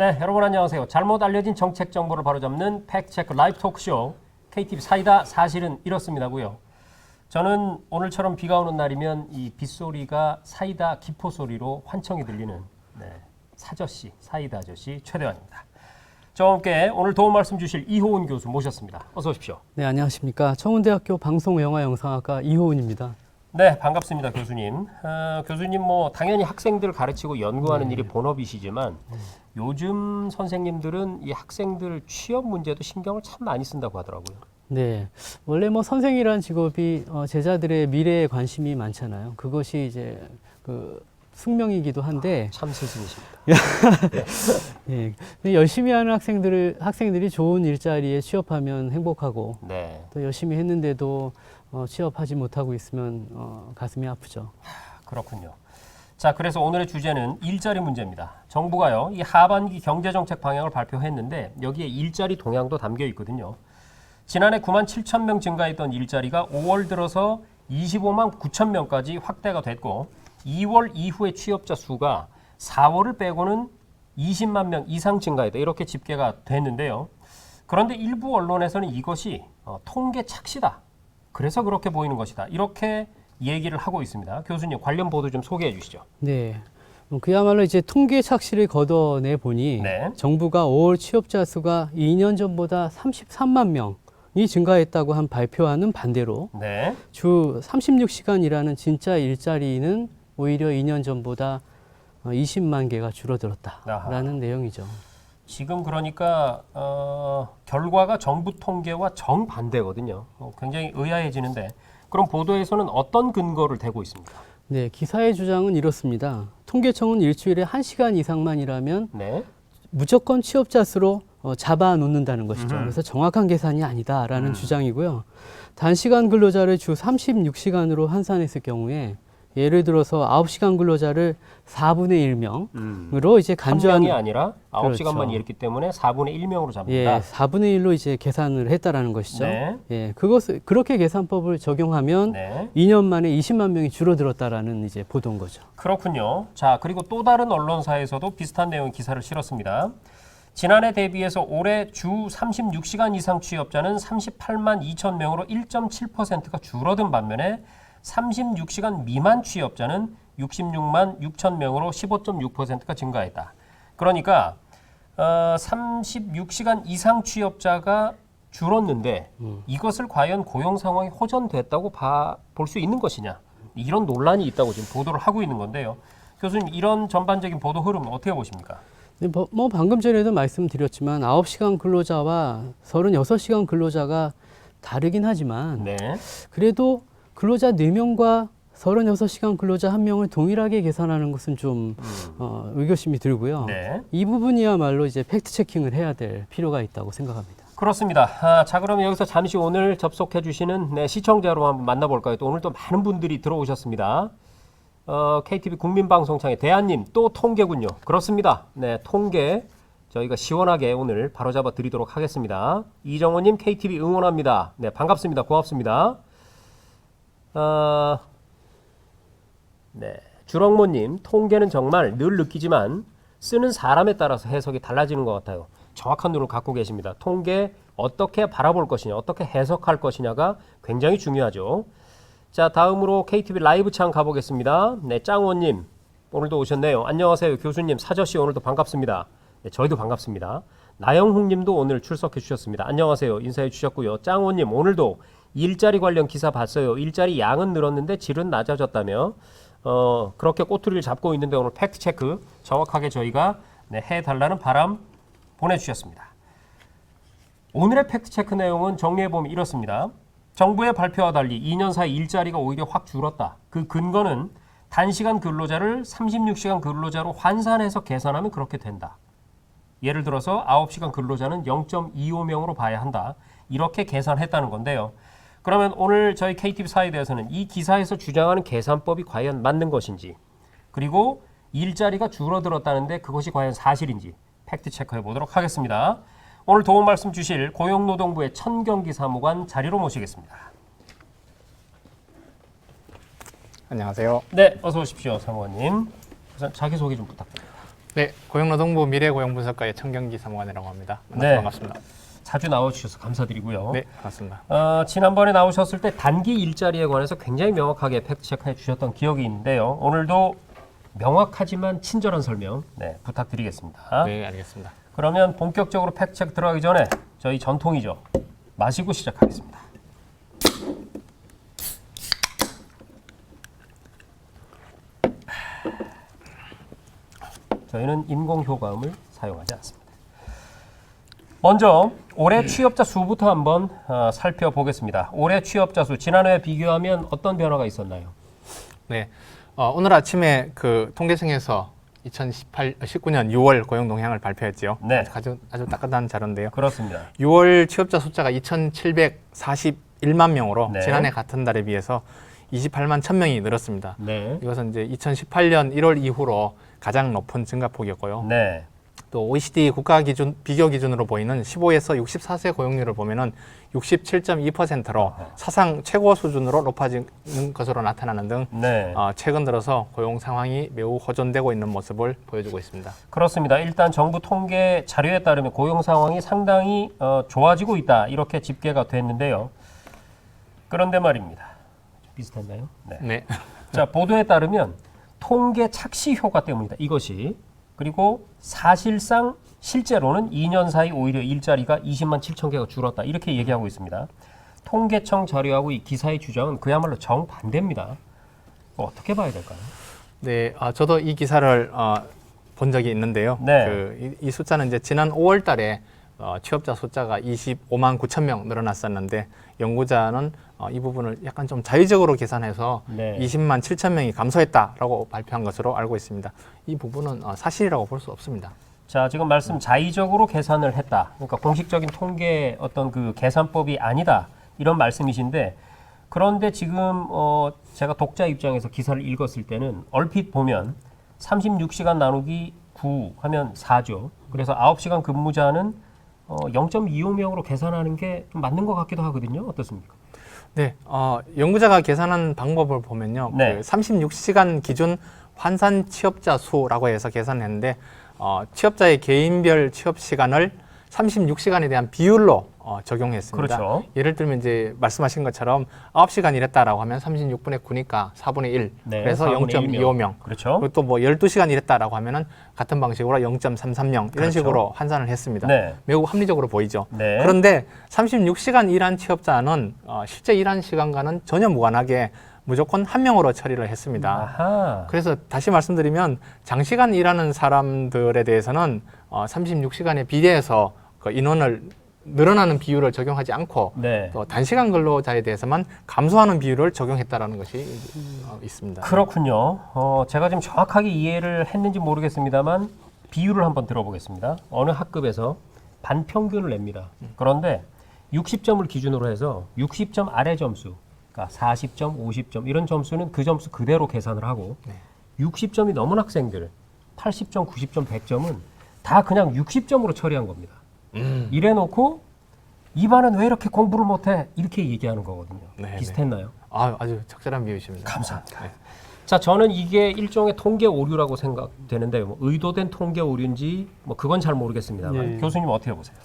네, 여러분 안녕하세요. 잘못 알려진 정책 정보를 바로잡는 팩트체크 라이브 토크쇼 KTV 사이다 사실은 이렇습니다고요. 저는 오늘처럼 비가 오는 날이면 이 빗소리가 사이다 기포 소리로 환청이 들리는 네, 사저씨, 사이다 아저씨 최대환입니다. 저와 함께 오늘 도움 말씀 주실 이호은 교수 모셨습니다. 어서 오십시오. 네, 안녕하십니까. 청운대학교 방송영화영상학과 이호은입니다. 네, 반갑습니다, 교수님. 어, 교수님 뭐 당연히 학생들 가르치고 연구하는 일이 본업이시지만 요즘 선생님들은 이 학생들 취업 문제도 신경을 참 많이 쓴다고 하더라고요. 네, 원래 뭐 선생이라는 직업이 어, 제자들의 미래에 관심이 많잖아요. 그것이 이제 그 숙명이기도 한데, 참 스승이십니다. 예, 근데 열심히 하는 학생들을 학생들이 좋은 일자리에 취업하면 행복하고 네, 또 열심히 했는데도 어, 취업하지 못하고 있으면 어, 가슴이 아프죠. 그렇군요. 자, 그래서 오늘의 주제는 일자리 문제입니다. 정부가요, 이 하반기 경제정책 방향을 발표했는데 여기에 일자리 동향도 담겨 있거든요. 지난해 9만 7천 명 증가했던 일자리가 5월 들어서 25만 9천 명까지 확대가 됐고 2월 이후의 취업자 수가 4월을 빼고는 20만 명 이상 증가했다. 이렇게 집계가 됐는데요. 그런데 일부 언론에서는 이것이 어, 통계 착시다. 그래서 그렇게 보이는 것이다. 이렇게 얘기를 하고 있습니다. 교수님 관련 보도 좀 소개해 주시죠. 네. 어, 그야말로 이제 통계 착시를 걷어내 보니 네. 정부가 5월 취업자 수가 2년 전보다 33만 명이 증가했다고 한 발표와는 반대로 네. 주 36시간 일하는 진짜 일자리는 오히려 2년 전보다 어, 20만 개가 줄어들었다라는 내용이죠. 지금 그러니까 어, 결과가 정부 통계와 정반대거든요. 어, 굉장히 의아해지는데 그럼 보도에서는 어떤 근거를 대고 있습니까? 네, 기사의 주장은 이렇습니다. 통계청은 일주일에 1시간 이상만 일하면 네. 무조건 취업자 수로 어, 잡아 놓는다는 것이죠. 음흠. 그래서 정확한 계산이 아니다라는 음. 주장이고요. 단시간 근로자를 주 36시간으로 환산했을 경우에 예를 들어서 9시간 근로자를 4분의 1명으로 음. 이제 한 간주한 명이 아니라 아홉 시간만 그렇죠. 일했기 때문에 4분의 1명으로 예, 잡는다. 4분의 1로 이제 계산을 했다라는 것이죠. 네. 예, 그것을 그렇게 계산법을 적용하면 네. 2년 만에 20만 명이 줄어들었다라는 이제 보도인 거죠. 그렇군요. 자, 그리고 또 다른 언론사에서도 비슷한 내용의 기사를 실었습니다. 지난해 대비해서 올해 주 36시간 이상 취업자는 38만 2천 명으로 1.7%가 줄어든 반면에 36시간 미만 취업자는 66만 6천 명으로 15.6%가 증가했다. 그러니까 어, 36시간 이상 취업자가 줄었는데 이것을 과연 고용 상황이 호전됐다고 볼 수 있는 것이냐 이런 논란이 있다고 지금 보도를 하고 있는 건데요. 교수님 이런 전반적인 보도 흐름은 어떻게 보십니까? 근데 뭐, 뭐 방금 전에도 말씀드렸지만 9시간 근로자와 36시간 근로자가 다르긴 하지만 네, 그래도 근로자 4명과 36시간 근로자 1명을 동일하게 계산하는 것은 좀 어, 의구심이 들고요. 네. 이 부분이야말로 이제 팩트 체킹을 해야 될 필요가 있다고 생각합니다. 그렇습니다. 아, 자 그러면 여기서 잠시 오늘 접속해 주시는 네, 시청자로 한번 만나볼까요? 또 오늘 또 많은 분들이 들어오셨습니다. 어, KTV 국민방송창의 대한님 또 통계군요. 그렇습니다. 네, 통계 저희가 시원하게 오늘 바로잡아 드리도록 하겠습니다. 이정호님 KTV 응원합니다. 네, 반갑습니다. 고맙습니다. 어, 네, 주렁모님 통계는 정말 늘 느끼지만 쓰는 사람에 따라서 해석이 달라지는 것 같아요. 정확한 눈을 갖고 계십니다. 통계 어떻게 바라볼 것이냐, 어떻게 해석할 것이냐가 굉장히 중요하죠. 자, 다음으로 KTV 라이브 창 가보겠습니다. 네, 짱원님 오늘도 오셨네요. 안녕하세요, 교수님, 사저씨 오늘도 반갑습니다. 네, 저희도 반갑습니다. 나영훈 님도 오늘 출석해 주셨습니다. 안녕하세요, 인사해 주셨고요. 짱원님 오늘도 일자리 관련 기사 봤어요. 일자리 양은 늘었는데 질은 낮아졌다며 어, 그렇게 꼬투리를 잡고 있는데 오늘 팩트 체크 정확하게 저희가 네, 해달라는 바람 보내주셨습니다. 오늘의 팩트 체크 내용은 정리해 보면 이렇습니다. 정부의 발표와 달리 2년 사이 일자리가 오히려 확 줄었다. 그 근거는 단시간 근로자를 36시간 근로자로 환산해서 계산하면 그렇게 된다. 예를 들어서 9시간 근로자는 0.25명으로 봐야 한다. 이렇게 계산했다는 건데요. 그러면 오늘 저희 KTV 사에 대해서는 이 기사에서 주장하는 계산법이 과연 맞는 것인지 그리고 일자리가 줄어들었다는데 그것이 과연 사실인지 팩트 체크해 보도록 하겠습니다. 오늘 도움 말씀 주실 고용노동부의 천경기 사무관 자리로 모시겠습니다. 안녕하세요. 네, 어서 오십시오, 사무관님. 우선 자기 소개 좀 부탁드립니다. 네, 고용노동부 미래고용분석과의 청경기 사무관이라고 합니다. 네. 반갑습니다. 자주 나와주셔서 감사드리고요. 네, 반갑습니다. 어, 지난번에 나오셨을 때 단기 일자리에 관해서 굉장히 명확하게 팩트체크해 주셨던 기억이 있는데요. 오늘도 명확하지만 친절한 설명 네, 부탁드리겠습니다. 네, 알겠습니다. 그러면 본격적으로 팩트체크 들어가기 전에 저희 전통이죠. 마시고 시작하겠습니다. 저희는 인공 효과음을 사용하지 않습니다. 먼저 올해 취업자 수부터 한번 어, 살펴보겠습니다. 올해 취업자 수 지난해에 비교하면 어떤 변화가 있었나요? 네, 어, 오늘 아침에 그 통계청에서 2018, 19년 6월 고용 동향을 발표했지요. 네. 아주 아주 따끈한 자료인데요. 그렇습니다. 6월 취업자 숫자가 2,741만 명으로 네. 지난해 같은 달에 비해서 28만 1,000명이 늘었습니다. 네. 이것은 이제 2018년 1월 이후로 가장 높은 증가폭이었고요. 네. 또 OECD 국가 기준 비교 기준으로 보이는 15에서 64세 고용률을 보면은 67.2%로 사상 최고 수준으로 높아지는 것으로 나타나는 등 네. 어, 최근 들어서 고용 상황이 매우 호전되고 있는 모습을 보여주고 있습니다. 그렇습니다. 일단 정부 통계 자료에 따르면 고용 상황이 상당히 어, 좋아지고 있다 이렇게 집계가 됐는데요. 그런데 말입니다. 좀 비슷했나요? 네. 네. 자 보도에 따르면 통계 착시 효과 때문이다. 이것이 그리고 사실상 실제로는 2년 사이 오히려 일자리가 20만 7천 개가 줄었다 이렇게 얘기하고 있습니다. 통계청 자료하고 이 기사의 주장은 그야말로 정반대입니다. 뭐 어떻게 봐야 될까요? 네, 아, 저도 이 기사를 어, 본 적이 있는데요. 네. 그, 이, 이 숫자는 이제 지난 5월 달에 어, 취업자 숫자가 25만 9천 명 늘어났었는데 연구자는 어, 이 부분을 약간 좀 자의적으로 계산해서 네. 20만 7천 명이 감소했다라고 발표한 것으로 알고 있습니다. 이 부분은 어, 사실이라고 볼 수 없습니다. 자, 지금 말씀 자의적으로 계산을 했다. 그러니까 공식적인 통계 어떤 그 계산법이 아니다. 이런 말씀이신데 그런데 지금 어 제가 독자 입장에서 기사를 읽었을 때는 얼핏 보면 36시간 나누기 9 하면 4죠. 그래서 9시간 근무자는 어 0.25명으로 계산하는 게 좀 맞는 것 같기도 하거든요. 어떻습니까? 네, 어, 연구자가 계산한 방법을 보면요. 네. 그 36시간 기준 환산 취업자 수라고 해서 계산했는데 어, 취업자의 개인별 취업 시간을 36시간에 대한 비율로 어, 적용했습니다. 그렇죠. 예를 들면 이제 말씀하신 것처럼 9시간 일했다라고 하면 36분의 9니까 4분의 1. 네, 그래서 4분의 0.25명. 그렇죠. 그리고 또 뭐 12시간 일했다라고 하면은 같은 방식으로 0.33명 이런 그렇죠. 식으로 환산을 했습니다. 네. 매우 합리적으로 보이죠. 네. 그런데 36시간 일한 취업자는 어, 실제 일한 시간과는 전혀 무관하게 무조건 한 명으로 처리를 했습니다. 아하. 그래서 다시 말씀드리면 장시간 일하는 사람들에 대해서는 어, 36시간에 비례해서 그 인원을 늘어나는 비율을 적용하지 않고 네. 또 단시간 근로자에 대해서만 감소하는 비율을 적용했다라는 것이 어, 있습니다. 그렇군요. 어, 제가 지금 정확하게 이해를 했는지 모르겠습니다만 비율을 한번 들어보겠습니다. 어느 학급에서 반평균을 냅니다. 그런데 60점을 기준으로 해서 60점 아래 점수, 그러니까 40점, 50점 이런 점수는 그 점수 그대로 계산을 하고 네. 60점이 넘은 학생들, 80점, 90점, 100점은 다 그냥 60점으로 처리한 겁니다. 음. 이래놓고 이 반은 왜 이렇게 공부를 못해? 이렇게 얘기하는 거거든요. 네, 비슷했나요? 아, 아주 적절한 비유십니다. 감사합니다. 네. 자, 저는 이게 일종의 통계 오류라고 생각되는데 뭐 의도된 통계 오류인지 뭐 그건 잘 모르겠습니다만 네. 교수님 어떻게 보세요?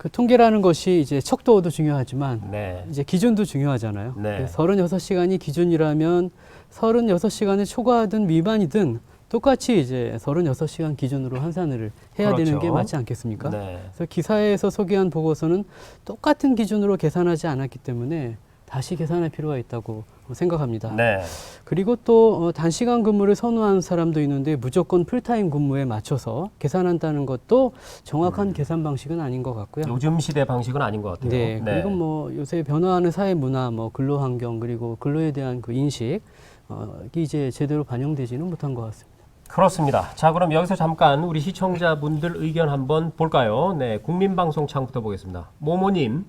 그 통계라는 것이 이제 척도도 중요하지만 네. 이제 기준도 중요하잖아요. 네. 36시간이 기준이라면 36시간을 초과하든 미만이든 똑같이 이제 36시간 기준으로 환산을 해야 되는 게 그렇죠. 맞지 않겠습니까? 네. 그래서 기사에서 소개한 보고서는 똑같은 기준으로 계산하지 않았기 때문에 다시 계산할 필요가 있다고 생각합니다. 네. 그리고 또 어, 단시간 근무를 선호하는 사람도 있는데 무조건 풀타임 근무에 맞춰서 계산한다는 것도 정확한 음. 계산 방식은 아닌 것 같고요. 요즘 시대 방식은 아닌 것 같아요. 네, 그리고 뭐 요새 변화하는 사회 문화, 뭐 근로 환경 그리고 근로에 대한 그 인식 어, 이제 제대로 반영되지는 못한 것 같습니다. 그렇습니다. 자, 그럼 여기서 잠깐 우리 시청자분들 의견 한번 볼까요? 네, 국민방송 창부터 보겠습니다. 모모님,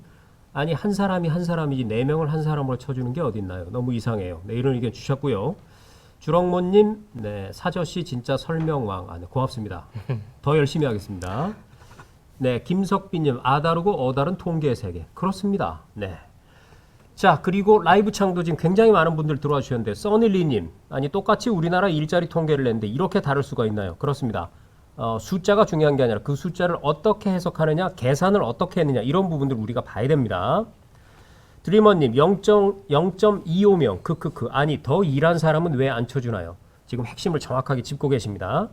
아니 한 사람이 한 사람이지 네 명을 한 사람으로 쳐주는 게 어딨나요? 너무 이상해요. 네, 이런 의견 주셨고요. 주렁모님, 네, 사저씨 진짜 설명왕, 아, 네, 고맙습니다. 더 열심히 하겠습니다. 네, 김석빈님, 아다르고 어다른 통계의 세계. 그렇습니다. 네. 자, 그리고 라이브 창도 지금 굉장히 많은 분들 들어와 주셨는데, 써닐리님, 아니, 똑같이 우리나라 일자리 통계를 냈는데, 이렇게 다를 수가 있나요? 그렇습니다. 어, 숫자가 중요한 게 아니라 그 숫자를 어떻게 해석하느냐, 계산을 어떻게 했느냐 이런 부분들 우리가 봐야 됩니다. 드리머님 0.0.25명 크크크 아니 더 일한 사람은 왜 안 쳐주나요? 지금 핵심을 정확하게 짚고 계십니다.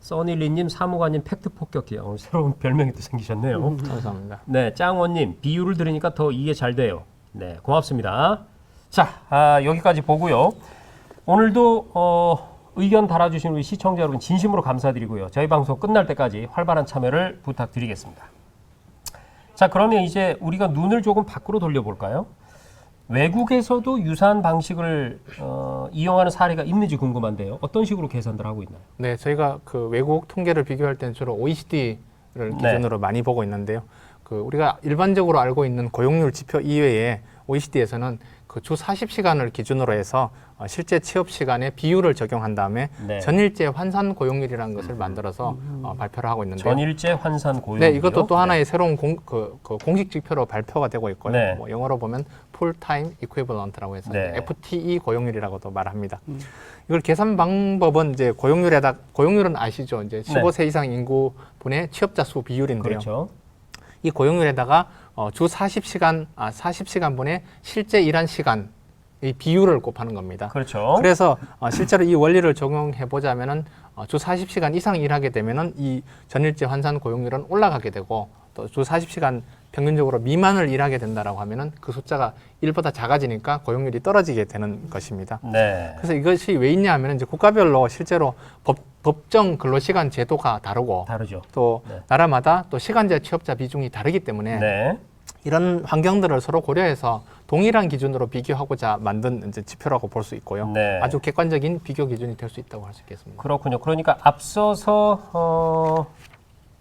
써닐리님 사무관님 팩트 폭격기요. 오늘 새로운 별명이 또 생기셨네요. 감사합니다. 네, 짱원님 비유를 들으니까 더 이해 잘 돼요. 네, 고맙습니다. 자, 아, 여기까지 보고요. 오늘도 어, 의견 달아주신 우리 시청자 여러분 진심으로 감사드리고요. 저희 방송 끝날 때까지 활발한 참여를 부탁드리겠습니다. 자, 그러면 이제 우리가 눈을 조금 밖으로 돌려볼까요? 외국에서도 유사한 방식을 어, 이용하는 사례가 있는지 궁금한데요. 어떤 식으로 계산들 하고 있나요? 네, 저희가 그 외국 통계를 비교할 때는 주로 OECD를 네. 기준으로 많이 보고 있는데요. 그 우리가 일반적으로 알고 있는 고용률 지표 이외에 OECD에서는 그 주 40시간을 기준으로 해서 어, 실제 취업 시간의 비율을 적용한 다음에 네. 전일제 환산 고용률이라는 것을 만들어서 어, 발표를 하고 있는데요. 전일제 환산 고용. 네, 이것도 또 하나의 새로운 공, 그, 그 공식 지표로 발표가 되고 있고요. 네. 뭐 영어로 보면 full-time equivalent라고 해서 네. FTE 고용률이라고도 말합니다. 이걸 계산 방법은 이제 고용률에다 고용률은 아시죠? 이제 15세 이상 인구 분의 취업자 수 비율인데요. 그렇죠. 이 고용률에다가 어, 주 40시간 아 40시간 분의 실제 일한 시간 이 비율을 곱하는 겁니다. 그렇죠. 그래서 어, 실제로 이 원리를 적용해 보자면은 어, 주 40시간 이상 일하게 되면은 이 전일제 환산 고용률은 올라가게 되고 또 주 40시간 평균적으로 미만을 일하게 된다라고 하면은 그 숫자가 1보다 작아지니까 고용률이 떨어지게 되는 것입니다. 네. 그래서 이것이 왜 있냐 하면은 이제 국가별로 실제로 법, 법정 근로시간 제도가 다르고 다르죠. 또 네. 나라마다 또 시간제 취업자 비중이 다르기 때문에 네. 이런 환경들을 서로 고려해서 동일한 기준으로 비교하고자 만든 이제 지표라고 볼 수 있고요. 네. 아주 객관적인 비교 기준이 될 수 있다고 할 수 있겠습니다. 그렇군요. 그러니까 앞서서 어,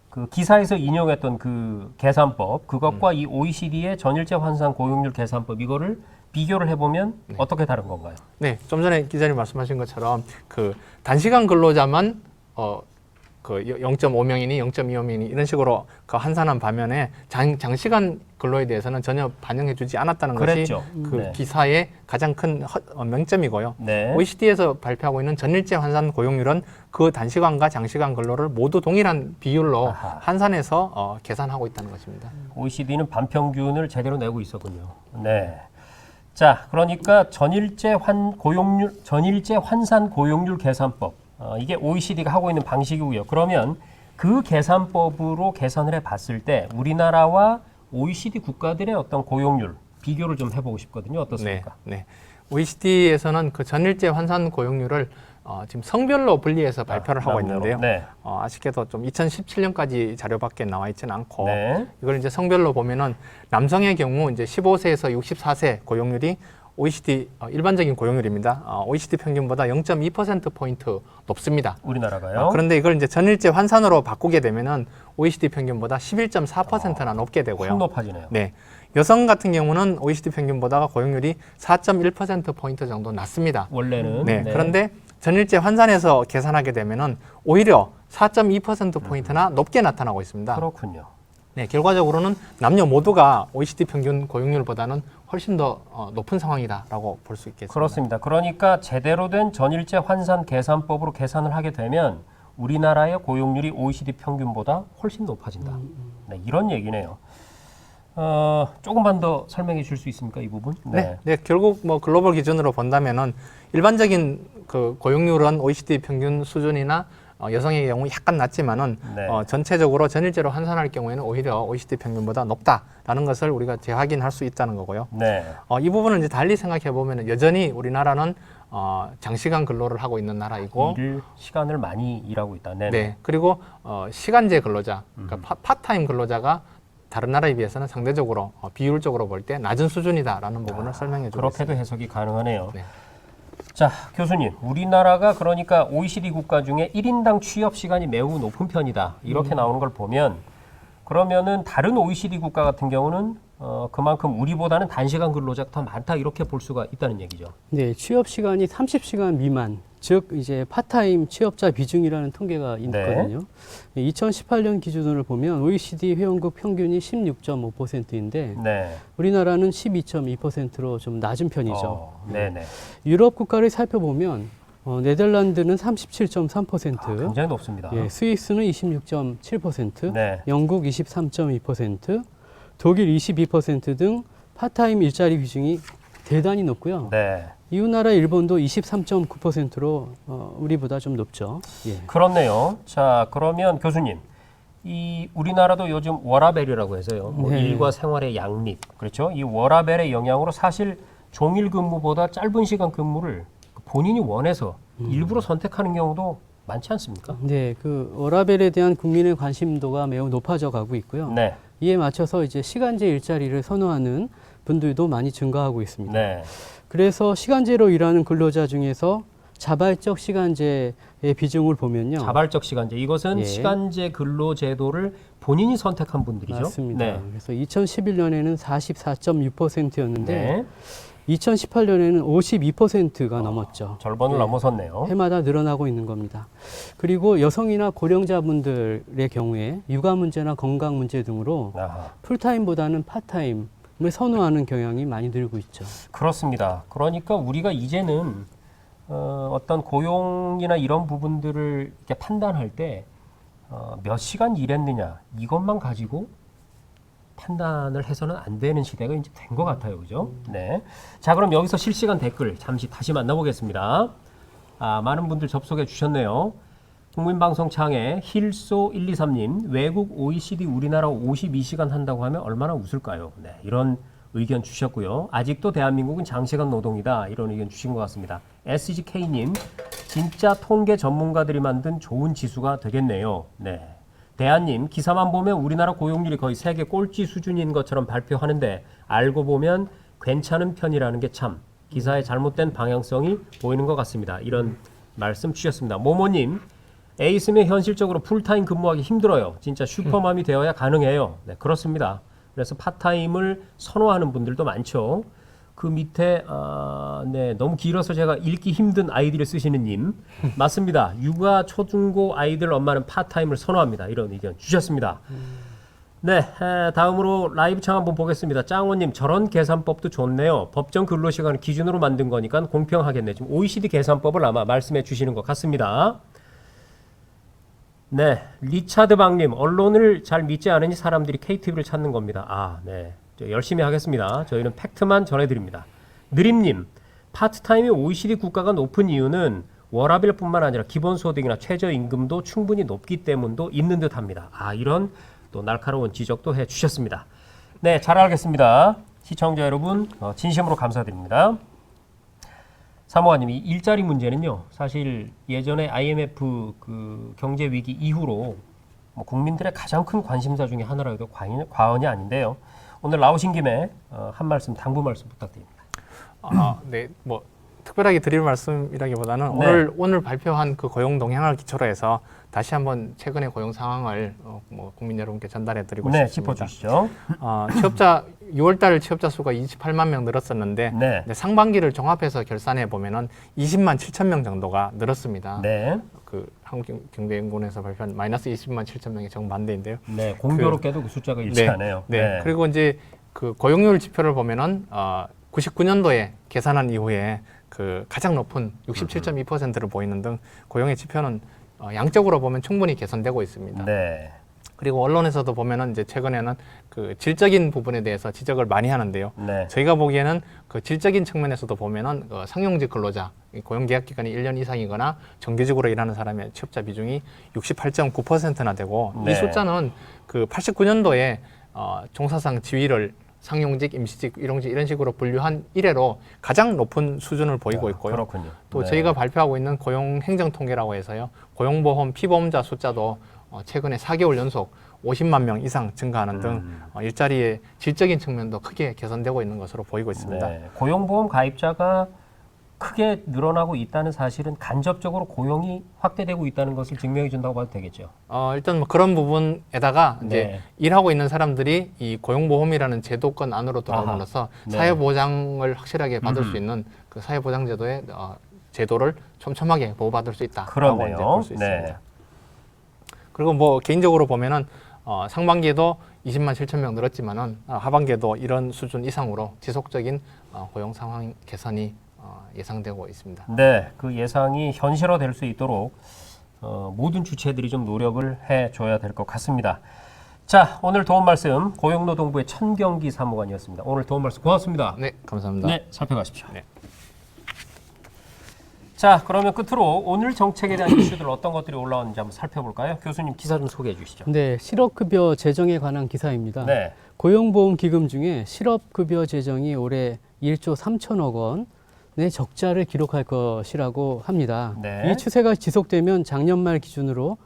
그 기사에서 인용했던 그 계산법 그것과 이 OECD의 전일제 환산 고용률 계산법 이거를 비교를 해보면 어떻게 다른 건가요? 네, 좀 전에 기자님 말씀하신 것처럼 그 단시간 근로자만 어, 그 0.5명이니 0.25명이니 이런 식으로 그 환산한 반면에 장, 장시간 근로에 대해서는 전혀 반영해주지 않았다는 그랬죠. 것이 그 네. 기사의 가장 큰 허, 어, 명점이고요. 네. OECD에서 발표하고 있는 전일제 환산 고용률은 그 단시간과 장시간 근로를 모두 동일한 비율로 아하. 환산해서 어, 계산하고 있다는 것입니다. OECD는 반평균을 제대로 내고 있었군요. 네. 자, 그러니까 전일제 환 고용률 전일제 환산 고용률 계산법 어, 이게 OECD가 하고 있는 방식이고요. 그러면 그 계산법으로 계산을 해 봤을 때 우리나라와 OECD 국가들의 어떤 고용률 비교를 좀 해보고 싶거든요. 어떻습니까? 네, 네. OECD에서는 그 전일제 환산 고용률을 어, 지금 성별로 분리해서 발표를 하고 남녀로. 있는데요. 네. 어, 아쉽게도 좀 2017년까지 자료밖에 나와 있지는 않고 네. 이걸 이제 성별로 보면은 남성의 경우 이제 15세에서 64세 고용률이 OECD 어, 일반적인 고용률입니다. 어, OECD 평균보다 0.2% 포인트 높습니다. 우리나라가요. 어, 그런데 이걸 이제 전일제 환산으로 바꾸게 되면은 OECD 평균보다 11.4%나 높게 되고요. 확 높아지네요. 네. 여성 같은 경우는 OECD 평균보다 고용률이 4.1% 포인트 정도 낮습니다. 원래는 네. 그런데 전일제 환산해서 계산하게 되면은 오히려 4.2% 포인트나 높게 나타나고 있습니다. 그렇군요. 네, 결과적으로는 남녀 모두가 OECD 평균 고용률보다는 훨씬 더 어, 높은 상황이다라고 볼 수 있겠습니다. 그렇습니다. 그러니까 제대로 된 전일제 환산 계산법으로 계산을 하게 되면 우리나라의 고용률이 OECD 평균보다 훨씬 높아진다. 네, 이런 얘기네요. 어, 조금만 더 설명해 줄 수 있습니까, 이 부분? 네. 네, 결국 뭐 글로벌 기준으로 본다면은 일반적인 그 고용률은 OECD 평균 수준이나 어, 여성의 경우 약간 낮지만은 네. 어, 전체적으로 전일제로 환산할 경우에는 오히려 OECD 평균보다 높다라는 것을 우리가 재확인할 수 있다는 거고요. 네. 어, 이 부분을 이제 달리 생각해 보면 여전히 우리나라는 어, 장시간 근로를 하고 있는 나라이고 일을 시간을 많이 일하고 있다. 네. 네. 그리고 어, 시간제 근로자, 그러니까 파, 파타임 근로자가 다른 나라에 비해서는 상대적으로 어, 비율적으로 볼 때 낮은 수준이다라는 부분을 설명해 주고 그렇게도 있습니다. 해석이 가능하네요. 네. 자, 교수님, 우리나라가 그러니까 OECD 국가 중에 1인당 취업 시간이 매우 높은 편이다. 이렇게 나오는 걸 보면 그러면은 다른 OECD 국가 같은 경우는 어, 그만큼 우리보다는 단시간 근로자가 더 많다 이렇게 볼 수가 있다는 얘기죠. 네, 취업 시간이 30시간 미만, 즉 이제 파타임 취업자 비중이라는 통계가 네. 있거든요. 2018년 기준으로 보면 OECD 회원국 평균이 16.5%인데 네. 우리나라는 12.2%로 좀 낮은 편이죠. 어, 네네. 유럽 국가를 살펴보면 어, 네덜란드는 37.3%, 굉장히 높습니다. 예, 스위스는 26.7%, 네. 영국 23.2%, 독일 22%등 파타임 일자리 비중이 대단히 높고요. 네. 이웃 나라 일본도 23.9%로 어, 우리보다 좀 높죠. 예. 그렇네요. 자, 그러면 교수님. 이 우리나라도 요즘 워라벨이라고 해서요. 뭐 네. 일과 생활의 양립. 그렇죠? 이 워라벨의 영향으로 사실 종일 근무보다 짧은 시간 근무를 본인이 원해서 일부러 선택하는 경우도 많지 않습니까? 네, 그 워라벨에 대한 국민의 관심도가 매우 높아져 가고 있고요. 네. 이에 맞춰서 이제 시간제 일자리를 선호하는 분들도 많이 증가하고 있습니다. 네. 그래서 시간제로 일하는 근로자 중에서 자발적 시간제의 비중을 보면요. 자발적 시간제. 이것은 예. 시간제 근로 제도를 본인이 선택한 분들이죠. 맞습니다. 네. 그래서 2011년에는 44.6%였는데 네. 2018년에는 52%가 넘었죠. 절반을 예. 넘어섰네요. 해마다 늘어나고 있는 겁니다. 그리고 여성이나 고령자분들의 경우에 육아 문제나 건강 문제 등으로 아하. 풀타임보다는 파타임을 선호하는 경향이 많이 늘고 있죠. 그렇습니다. 그러니까 우리가 이제는 어, 어떤 고용이나 이런 부분들을 이렇게 판단할 때 어, 몇 시간 일했느냐 이것만 가지고 판단을 해서는 안 되는 시대가 이제 된 것 같아요, 그죠? 네. 자, 그럼 여기서 실시간 댓글 잠시 다시 만나보겠습니다. 아, 많은 분들 접속해 주셨네요. 국민방송 창에 힐소 123님 외국 OECD 우리나라 52시간 한다고 하면 얼마나 웃을까요? 네, 이런 의견 주셨고요. 아직도 대한민국은 장시간 노동이다 이런 의견 주신 것 같습니다. SGK님 진짜 통계 전문가들이 만든 좋은 지수가 되겠네요. 네. 대한님 기사만 보면 우리나라 고용률이 거의 세계 꼴찌 수준인 것처럼 발표하는데 알고 보면 괜찮은 편이라는 게 참 기사의 잘못된 방향성이 보이는 것 같습니다. 이런 말씀 주셨습니다. 모모님 에이스면 현실적으로 풀타임 근무하기 힘들어요. 진짜 슈퍼맘이 되어야 가능해요. 네, 그렇습니다. 그래서 파타임을 선호하는 분들도 많죠. 그 밑에 아, 네, 너무 길어서 제가 읽기 힘든 아이디를 쓰시는 님 맞습니다. 육아 초중고 아이들 엄마는 파타임을 선호합니다. 이런 의견 주셨습니다. 네, 에, 다음으로 라이브 창 한번 보겠습니다. 짱호님 저런 계산법도 좋네요. 법정 근로 시간을 기준으로 만든 거니까 공평하겠네. 지금 OECD 계산법을 아마 말씀해 주시는 것 같습니다. 네, 리차드 박님 언론을 잘 믿지 않으니 사람들이 KTV를 찾는 겁니다. 아, 네, 저 열심히 하겠습니다. 저희는 팩트만 전해드립니다. 느림님 파트타임이 OECD 국가가 높은 이유는 워라벨뿐만 아니라 기본소득이나 최저임금도 충분히 높기 때문도 있는 듯합니다. 아, 이런 또 날카로운 지적도 해주셨습니다. 네, 잘 알겠습니다. 시청자 여러분 어, 진심으로 감사드립니다. 사모아님 이 일자리 문제는요. 사실 예전에 IMF 그 경제 위기 이후로 뭐 국민들의 가장 큰 관심사 중에 하나라 해도 과언이, 아닌데요. 오늘 나오신 김에 어, 한 말씀 당부 말씀 부탁드립니다. 아, 네, 뭐 특별하게 드릴 말씀이라기보다는 네. 오늘 오늘 발표한 그 고용 동향을 기초로 해서 다시 한번 최근의 고용 상황을 어, 뭐 국민 여러분께 전달해 드리고 네, 싶습니다. 짚어주시죠. 어, 취업자 6월달 취업자 수가 28만 명 늘었었는데 네, 네, 상반기를 종합해서 결산해 보면은 20만 7천 명 정도가 늘었습니다. 네, 그 한국경제연구원에서 발표한 마이너스 20만 7천 명의 정반대인데요. 네. 공교롭게도 그, 숫자가 일치하네요. 네. 그리고 이제 그 고용률 지표를 보면은 어, 99년도에 계산한 이후에 그 가장 높은 67.2%를 보이는 등 고용의 지표는 어, 양적으로 보면 충분히 개선되고 있습니다. 네, 그리고 언론에서도 보면은 이제 최근에는 그 질적인 부분에 대해서 지적을 많이 하는데요. 네, 저희가 보기에는 그 질적인 측면에서도 보면은 그 상용직 근로자 이 고용 계약 기간이 1년 이상이거나 정규직으로 일하는 사람의 취업자 비중이 68.9%나 되고 네. 이 숫자는 그 89년도에 어, 종사상 지위를 상용직, 임시직, 일용직 이런 식으로 분류한 이래로 가장 높은 수준을 보이고 아, 있고요. 그렇군요. 또 네. 저희가 발표하고 있는 고용 행정 통계라고 해서요. 고용보험 피보험자 숫자도 어, 최근에 4개월 연속 50만 명 이상 증가하는 등 음. 어, 일자리의 질적인 측면도 크게 개선되고 있는 것으로 보이고 있습니다. 네, 고용보험 가입자가 크게 늘어나고 있다는 사실은 간접적으로 고용이 확대되고 있다는 것을 증명해 준다고 봐도 되겠죠. 어, 일단 뭐 그런 부분에다가 이제 네. 일하고 있는 사람들이 이 고용보험이라는 제도권 안으로 들어옴으로써 네. 사회보장을 확실하게 받을 음. 수 있는 그 사회보장제도의 어, 제도를 촘촘하게 보호받을 수 있다라고 그러네요. 이제 볼수 네. 있습니다. 그리고 뭐 개인적으로 보면은 어, 상반기에도 20만 7천 명 늘었지만은 어, 하반기에도 이런 수준 이상으로 지속적인 어, 고용 상황 개선이 어, 예상되고 있습니다. 네, 그 예상이 현실화될 수 있도록 어, 모든 주체들이 좀 노력을 해줘야 될 것 같습니다. 자, 오늘 도움 말씀 고용노동부의 천경기 사무관이었습니다. 오늘 도움 말씀 고맙습니다. 네, 감사합니다. 네, 살펴가십시오. 네. 자, 그러면 끝으로 오늘 정책에 대한 이슈들 어떤 것들이 올라왔는지 한번 살펴볼까요? 교수님 기사 좀 소개해 주시죠. 네, 실업급여 제정에 관한 기사입니다. 네, 고용보험기금 중에 실업급여 재정이 올해 1조 3천억 원의 적자를 기록할 것이라고 합니다. 네. 이 추세가 지속되면 작년 말 기준으로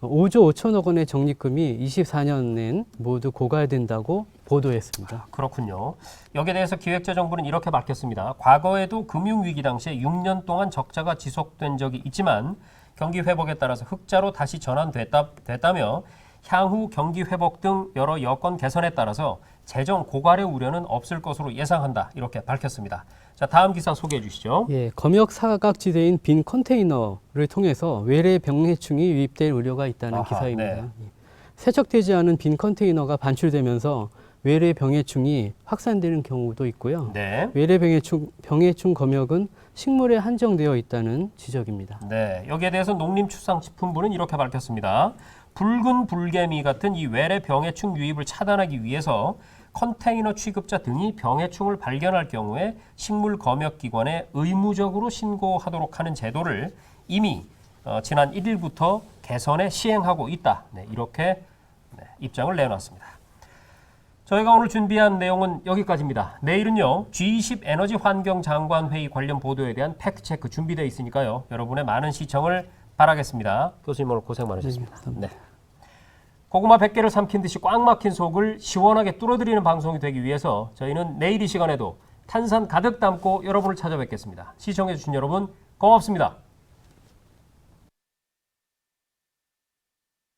5조 5천억 원의 적립금이 24년엔 모두 고갈된다고 보도했습니다. 그렇군요. 여기에 대해서 기획재정부는 이렇게 밝혔습니다. 과거에도 금융위기 당시에 6년 동안 적자가 지속된 적이 있지만 경기 회복에 따라서 흑자로 다시 전환됐다, 됐다며 향후 경기 회복 등 여러 여건 개선에 따라서 재정 고갈의 우려는 없을 것으로 예상한다. 이렇게 밝혔습니다. 자, 다음 기사 소개해 주시죠. 예, 검역 사각지대인 빈 컨테이너를 통해서 외래 병해충이 유입될 우려가 있다는 아하, 기사입니다. 네. 예. 세척되지 않은 빈 컨테이너가 반출되면서 외래 병해충이 확산되는 경우도 있고요. 네. 외래 병해충, 병해충 검역은 식물에 한정되어 있다는 지적입니다. 네, 여기에 대해서 농림축산식품부는 이렇게 밝혔습니다. 붉은 불개미 같은 이 외래 병해충 유입을 차단하기 위해서 컨테이너 취급자 등이 병해충을 발견할 경우에 식물 검역 기관에 의무적으로 신고하도록 하는 제도를 이미 어, 지난 1일부터 개선에 시행하고 있다. 네, 이렇게 네, 입장을 내놨습니다. 저희가 오늘 준비한 내용은 여기까지입니다. 내일은요 G20 에너지 환경 장관 회의 관련 보도에 대한 팩트 체크 준비되어 있으니까요 여러분의 많은 시청을 바라겠습니다. 교수님 오늘 고생 많으셨습니다. 네. 고구마 100개를 삼킨 듯이 꽉 막힌 속을 시원하게 뚫어드리는 방송이 되기 위해서 저희는 내일 이 시간에도 탄산 가득 담고 여러분을 찾아뵙겠습니다. 시청해주신 여러분 고맙습니다.